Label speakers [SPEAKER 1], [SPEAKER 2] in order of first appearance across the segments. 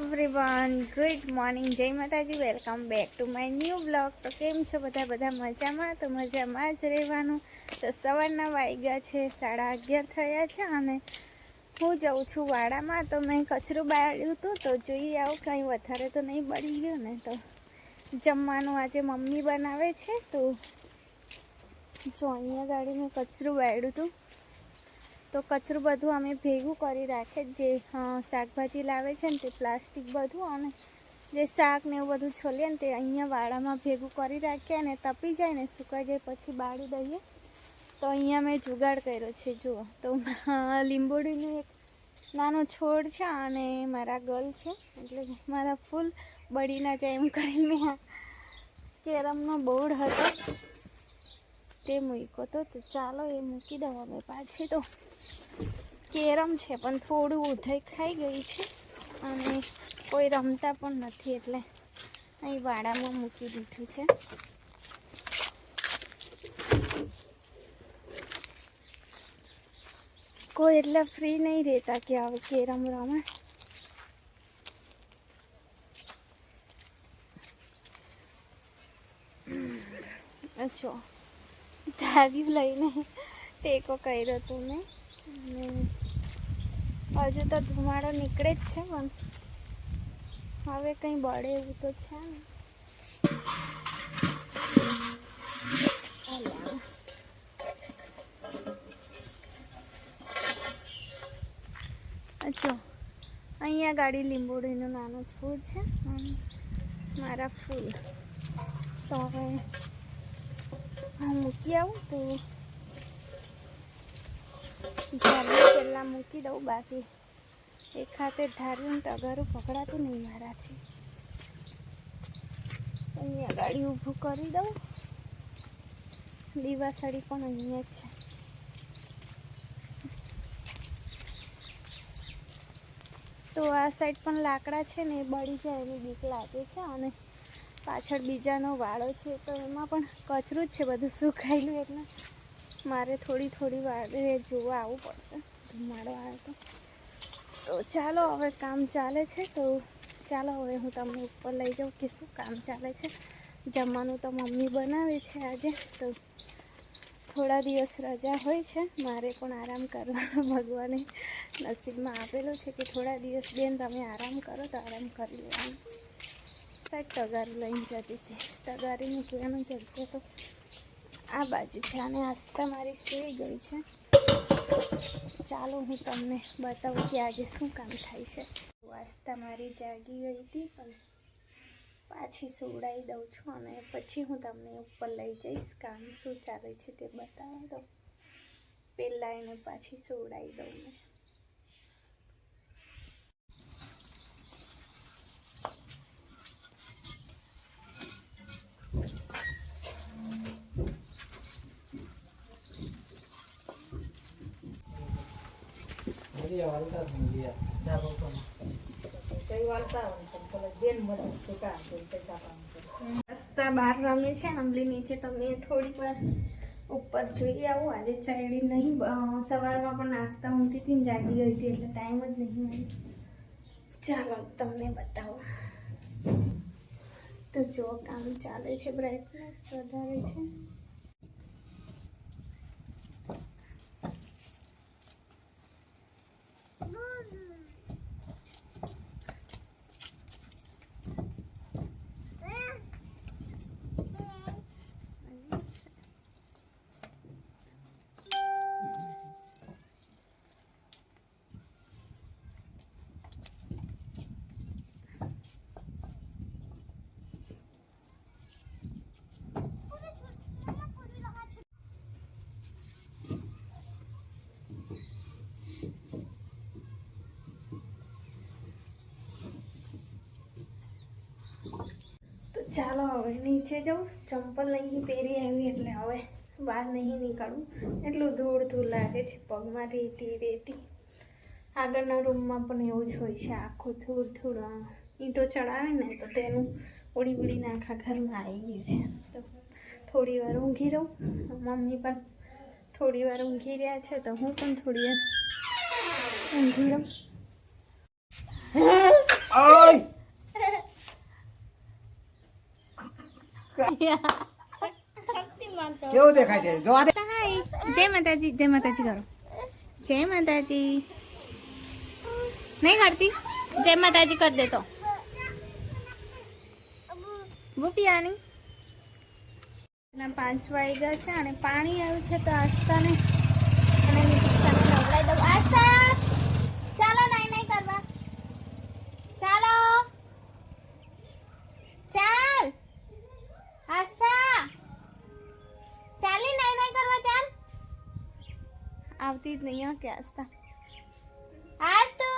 [SPEAKER 1] Everyone good morning જય માતાજી. Welcome back to my new blog તો કેમ છો બધા? બધા મજામાં? તો મજામાં જ રહેવાનું. તો સવારના વાગ્યા છે, સાડા અગિયાર થયા છે અને હું જાઉં છું વાડામાં. તો મેં કચરું બાળ્યું હતું. તો જોઈએ આવું, કંઈ વધારે તો નહીં બળી ગયું ને તો જમવાનું આજે મમ્મી બનાવે છે. તો જો, અહીંયા ગાડી મેં કચરું બાળ્યું હતું. તો કચરું બધું અમે ભેગું કરી રાખે જે. શાકભાજી લાવે છે ને તે પ્લાસ્ટિક બધું અને જે શાક ને એવું બધું છોલીએ ને તે અહીંયા વાડામાં ભેગું કરી રાખીએ અને તપી જાય ને સુકાઈ જાય પછી બાળી દઈએ. તો અહીંયા મેં જુગાડ કર્યો છે, જુઓ. તો લીંબોડીનું એક નાનો છોડ છે અને મારા ગલ છે. એટલે મારા ફૂલ બળી ના જાય એમ કરીને આ કેરમનો બોર્ડ હતો. તે મૂક્યો તો ચાલો એ મૂકી દઉં અમે પાછી તો. કેરમ છે, પણ થોડું ઉધઈ ખાઈ ગઈ છે અને કોઈ રમતા પણ નથી એટલે અહીં વાડામાં મૂકી દીધું છે. કોઈ એટલે ફ્રી નહીં રહેતા કે આવે કેરમ રમે. અચ્છો ધારી લઈને ટેકો કર્યો તું મેં. હજુ તો ધુમાડો નીકળે જ છે પણ હવે કંઈ બળે એવું તો છે ને. જો, અહીંયા ગાડી લીંબોડીનો નાનો છોડ છે. મારા ફૂલ. તો હવે હું મૂકી આવું તો ધારી પહેલાં મૂકી દઉં બાકી. એક હાથે ધાર્યું ટગારું પકડાતું નહીં મારાથી. અહીંયા ગાડી ઊભું કરી દઉં. દીવાસળી પણ અહીંયા છે. તો આ સાઈડ પણ લાકડા છે ને એ બળી જાય એની બીક લાગે છે અને પાછળ બીજાનો વાળો છે તો એમાં પણ કચરું જ છે બધું સુકાયેલું એટલે. મારે થોડી થોડી વારે જોવા આવવું પડશે. ધુમાડો આવે તો. તો ચાલો હવે કામ ચાલે છે તો ચાલો હવે હું તમને ઉપર લઈ જાઉં કે શું કામ ચાલે છે. જમવાનું તો મમ્મી બનાવે છે આજે, તો થોડા દિવસ રજા હોય છે. મારે પણ આરામ કરવાનો ભગવાને નસીબમાં આપેલો છે કે થોડા દિવસ બેન તમે આરામ કરો તો આરામ કરી લેવાનું. સાહેબ, તગારી લઈને જતી હતી. તગારી મૂકવાનું જગ્યા તો આ બાજુ છે. અને આસ્તા મારી સૂઈ ગઈ છે. ચાલો હું તમને બતાવું કે આજે શું કામ થાય છે. આસ્તા મારી જાગી ગઈ હતી, પણ પાછી સુવડાવી દઉં છું અને પછી હું તમને ઉપર લઈ જઈશ. કામ શું ચાલે છે તે બતાવો દઉં પહેલાં એને પાછી સુવડાવી દઉં મેં. રસ્તા બહાર રમે છે આંબલી નીચે તમે થોડીક વાર ઉપર જોઈ આવો. આજે ચાયડી નહીં સવારમાં પણ નાસ્તા ઊંઘી હતી ને જાગી ગઈ હતી એટલે ટાઈમ જ નહીં મળ્યો. ચાલો તમને બતાવો. તો જો કામ ચાલે છે બ્રાઇટનેસ વધારે છે. ચાલો હવે નીચે જાઉં. ચંપલ નહીં પહેરી આવી એટલે હવે બહાર નહીં નીકળવું એટલું ધૂળ ધૂળ લાગે છે પગમાં રેતી રેતી. આગળના રૂમમાં પણ એવું જ હોય છે, આખું ધૂળ ધૂળ. ઈંટો ચડાવે ને તો તેનું ઉડી ઉડીને આખા ઘરમાં આવી ગયું છે. તો થોડી વાર ઊંઘી રહું. મમ્મી પણ થોડી વાર ઊંઘી રહ્યા છે તો હું પણ થોડી વાર ઊંઘી રહું.
[SPEAKER 2] કેવું દેખાય છે? જોવા દે.
[SPEAKER 1] જય માતાજી જય માતાજી કરો. જય માતાજી. નહીં કરતી જય માતાજી કરી દેતો ભૂપિયાની ના પાંચ વાગ્યા છે અને પાણી આવ્યું છે તો આસ્તાને અને નિતિક્ષાને નવડાવી દઉં આસ્તા ચાલો નહીં નહીં કરવા ચાલો ચાલ આસ્તા ચાલી નહીં નહીં કરવા ચાલ. આવતી જ નહીં હો કે આસ્તા આસ્તુ.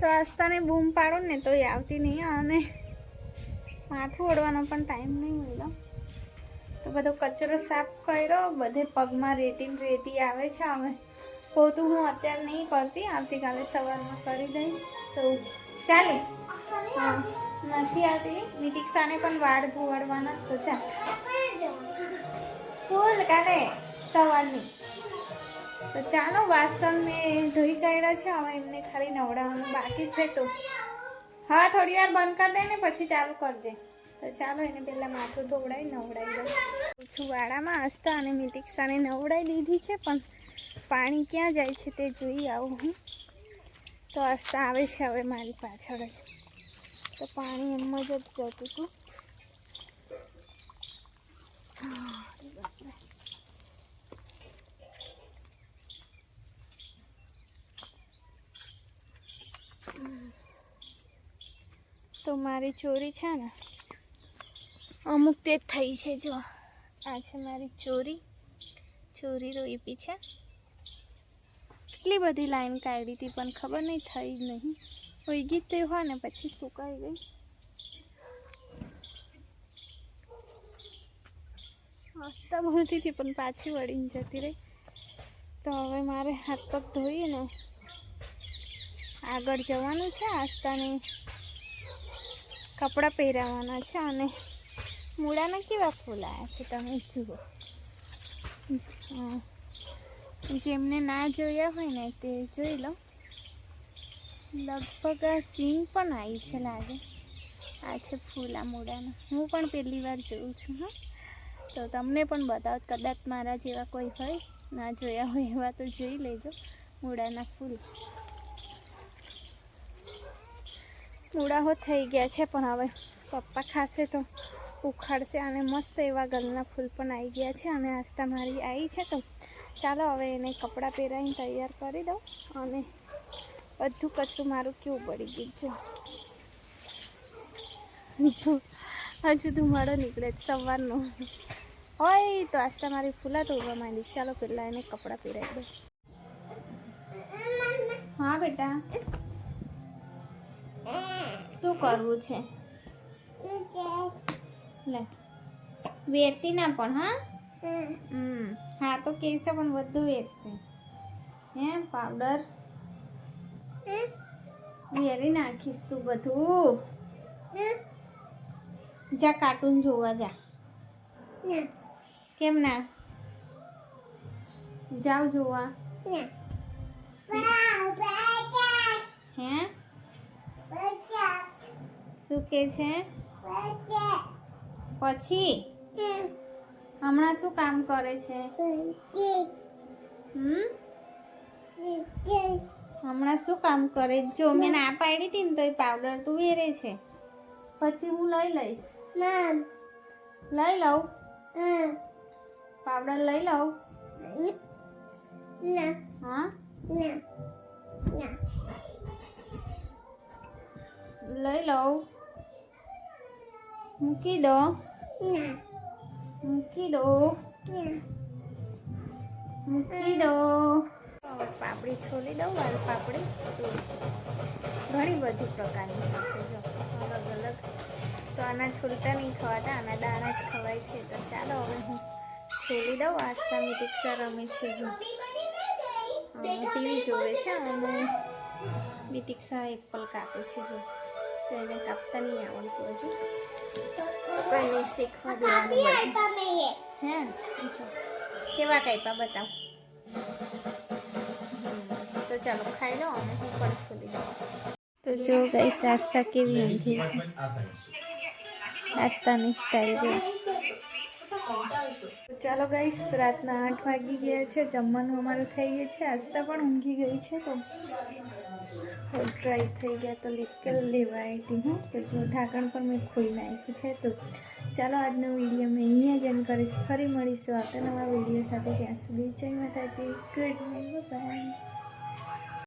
[SPEAKER 1] તો આસ્થાને બૂમ પાડો ને તો એ આવતી નહીં અને માથું ઓળવાનો પણ ટાઈમ નહીં મળ્યો. તો બધો કચરો સાફ કર્યો બધે પગમાં રેતી રેતી આવે છે હવે. પોતું હું અત્યારે નહીં કરતી આવતીકાલે સવારમાં કરી દઈશ. તો ચાલે. હા. નથી આવતી. વિતિક્ષાને પણ વાળ ધોવાડવાના તો ચાલ સ્કૂલ કાલે સવારની. તો ચાલો, વાસણ મેં ધોઈ કાઢ્યા છે. હવે એમને ખાલી નવડાવવાનું બાકી છે તો. હા, થોડી વાર બંધ કરી દે ને, પછી ચાલુ કરજે. તો ચાલો, એને પહેલાં માથું ધોવડાવી નવડાવી દઉં. છું વાડામાં આસ્તા અને મિતિક્ષાને નવડાવી દીધી છે, પણ પાણી ક્યાં જાય છે તે જોઈ આવું હું. તો આસ્તા આવે છે હવે મારી પાછળ જ. તો પાણી એમ જ જતું હતું. તો મારી ચોરી છે ને? અમુક તે થઈ છે જો. આ છે મારી ચોરી. ચોરી રોઈપી છે. કેટલી બધી લાઈન કાઢી હતી પણ ખબર નહીં, થઈ નહીં. ઉગી તે હોય ને પછી સુકાઈ ગઈ. હસતા બોલતી હતી, પણ પાછી વળીને જતી રહી. તો હવે મારે હાથ પગ ધોઈને આગળ જવાનું છે, આસ્તાને કપડાં પહેરાવાના છે અને મૂળાના કેવા ફૂલ છે, તમે જુઓ. હા. જેમને ના જોયા હોય ને તે જોઈ લો. લગભગ આ સીંગ પણ આવી છે લાગે. આ છે ફૂલા મૂળાના. હું પણ પહેલી વાર જોઉં છું, હા. તો તમને પણ બતાવો, કદાચ મારા જેવા કોઈ હોય, ના જોયા હોય એવા તો જોઈ લેજો, મૂળાના ફૂલ. મૂળાઓ થઈ ગયા છે પણ હવે પપ્પા ખાશે તો ઉખાડશે અને મસ્ત એવા ગલના ફૂલ પણ આવી ગયા છે અને આસ્તા મારી આવી છે તો ચાલો હવે એને કપડાં પહેરાવીને તૈયાર કરી દઉં અને બધું કચરું મારું કેવું પડી ગયું જો હજુ ધુમાડો નીકળે જ સવારનો. હોય તો આસ્તા મારી ફૂલા તોડવા માંડી. ચાલો પહેલાં એને કપડાં પહેરાવી દઉં. હા બેટા. શું કરવું છે? લે. વેરતી ના પણ હા. હમ. હા, તો કહેશે પણ બધું વેરશે હે પાવડર વેરી નાખીશ તું બધું. જા કાર્ટૂન જોવા જા. કેમ ના? જાવ જોવા. હે? શું કે છે? પછી? હમણાં શું કામ કરે છે? હમ? હમણાં શું કામ કરે? જો મેં ના પાડી હતી ને તો એ પાવડર તું વેરે છે. પછી હું લઈ લઈશ. લઈ લઉં? પાવડર લઈ લઉં? હા? લઈ લઉં. મૂકી દો. મૂકી દો. મૂકી દો. પાપડી છોલી દઉં, વાલ પાપડી. ઘણી બધી પ્રકારની હોય છે જો, અલગ અલગ. તો આના છોલટા નહીં ખવાતા, આના દાણા જ ખવાય છે. તો ચાલો હવે હું છોલી દઉં. આસ્તા મિતિક્ષા રમે છે જો. ટીવી જોવે છે અને મિતિક્ષા એપલ કાપે છે જો. તો એને કાપતા નહીં આવડતું હજુ. કંઈ નહીં શીખવા દેવાનું હે કેવા કાપ્યા બતાવ તો ચાલો ખાઈ લો અને હું પણ છોડી દઉં તો જો ગઈ સાસ્તા કેવી ઊંઘી છે? નાસ્તાની સ્ટાઇલ જો ચાલો ગાઈસ, રાતના આઠ વાગી ગયા છે. જમવાનું અમારું થઈ ગયું છે. આસ્તા પણ ઊંઘી ગઈ છે, તો ડ્રાય થઈ ગયા તો લીકેલ લેવા આવી હું. તો જો ઢાંકણ પણ મેં ખોઈ નાખ્યું છે તો ચાલો આજનો વીડિયો મેં અહીંયા જ એમ કરીશ. ફરી મળીશું આવતા નવા વીડિયો સાથે. ત્યાં સુધી જય માતાજી. Good night bye